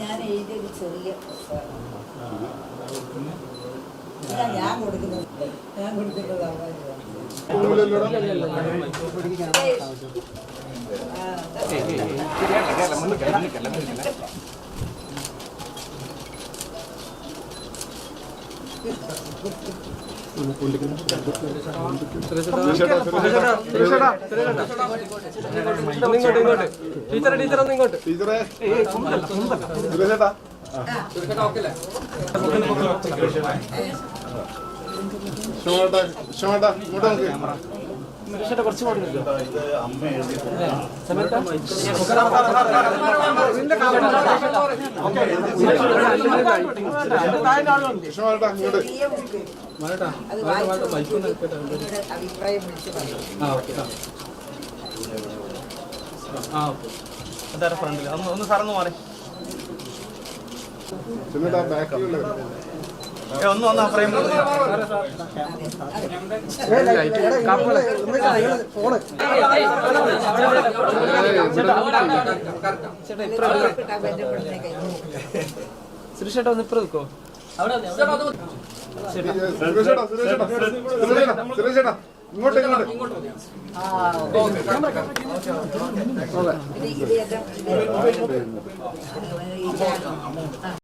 ഞാൻ എഴുതിയൊരു ചെറിയ പുസ്തകം. ഇതാ ഞാൻ കൊടുക്കുന്നത് ഞാൻ കൊടുക്കുന്നത് അവർ റൂമിലല്ലോടാ? സുരേഷേട്ടാ, സുരേഷേട്ടാ, ഇങ്ങോട്ട് ഇങ്ങോട്ട് ടീച്ചറെ ടീച്ചർ ഒന്ന് ഇങ്ങോട്ട്. ടീച്ചറെ കുറച്ച് അത് അഭിപ്രായം വിളിച്ച് ആ ഓക്കെ അതാരെ ഫ്രണ്ടിൽ ഒന്ന് ഒന്ന് സാറൊന്ന് മാറി ഏ, ഒന്ന് ഒന്ന് ആ ഫ്രെയിം കഴിഞ്ഞു സുരേഷേട്ടാ ഒന്ന് ഇപ്പുറം നിൽക്കോ സുരേഷേട്ടാ ഇങ്ങോട്ട് ഇങ്ങോട്ട്.